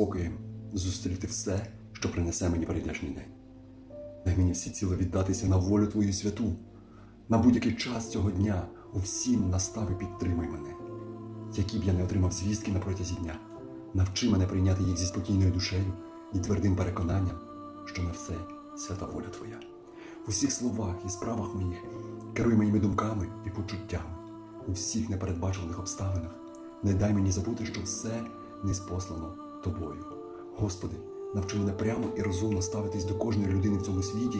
спокоєм зустріти все, що принесе мені прийдешній день. Дай мені всеціло віддатися на волю Твою святу, на будь-який час цього дня у всім настави підтримай мене. Які б я не отримав звістки на протязі дня, навчи мене прийняти їх зі спокійною душею і твердим переконанням, що на все свята воля Твоя. В усіх словах і справах моїх керуй моїми думками і почуттями, у всіх непередбачуваних обставинах. Не дай мені забути, що все неспослано тобою. Господи, навчи мене прямо і розумно ставитись до кожної людини в цьому світі,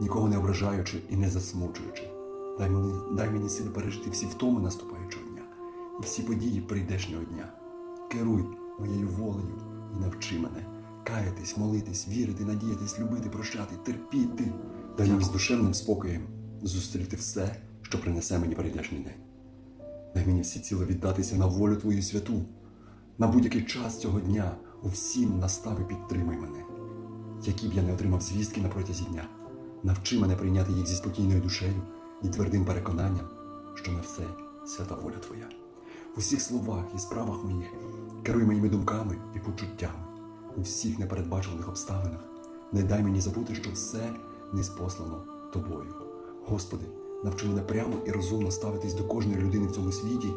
нікого не ображаючи і не засмучуючи. Дай мені, дай мені сили пережити всі втоми наступаючого дня і всі події прийдешнього дня. Керуй моєю волею і навчи мене каятись, молитись, вірити, надіятись, любити, прощати, терпіти. Дай мені з душевним спокоєм зустріти все, що принесе мені прийдешній день. Дай мені всеціло віддатися на волю Твою святу, на будь-який час цього дня у всім настави підтримай мене. Які б я не отримав звістки на протязі дня, навчи мене прийняти їх зі спокійною душею і твердим переконанням, що на все свята воля Твоя. В усіх словах і справах моїх керуй моїми думками і почуттями, у всіх непередбачуваних обставинах. Не дай мені забути, що все неспослано тобою. Господи, навчи мене прямо і розумно ставитись до кожної людини в цьому світі,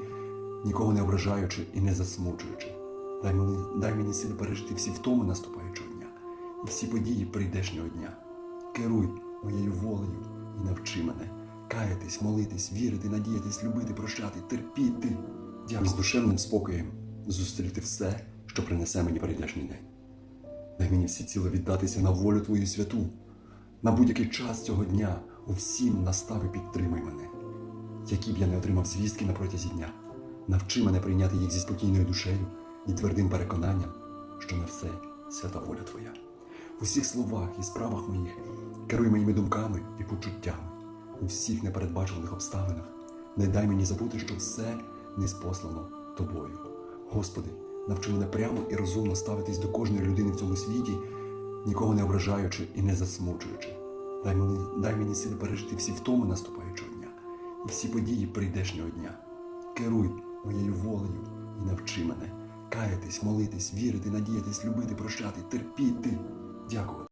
нікого не ображаючи і не засмучуючи. Дай мені, дай мені сили пережити всі втоми наступаючого дня і всі події прийдешнього дня. Керуй моєю волею і навчи мене каятись, молитись, вірити, надіятись, любити, прощати, терпіти. Дякую з душевним спокоєм зустріти все, що принесе мені прийдешній день. Дай мені всеціло віддатися на волю Твою святу, на будь-який час цього дня у всім настави підтримай мене. Які б я не отримав звістки на протязі дня, навчи мене прийняти їх зі спокійною душею і твердим переконанням, що на все свята воля Твоя. В усіх словах і справах моїх керуй моїми думками і почуттями, у всіх непередбачуваних обставинах. Не дай мені забути, що все неспослано тобою. Господи, навчи мене прямо і розумно ставитись до кожної людини в цьому світі, нікого не ображаючи і не засмучуючи. Дай мені, дай мені сили пережити всі втоми наступаючого дня і всі події прийдешнього дня. Керуй моєю волею і навчи мене каятись, молитись, вірити, надіятись, любити, прощати, терпіти. Дякувати.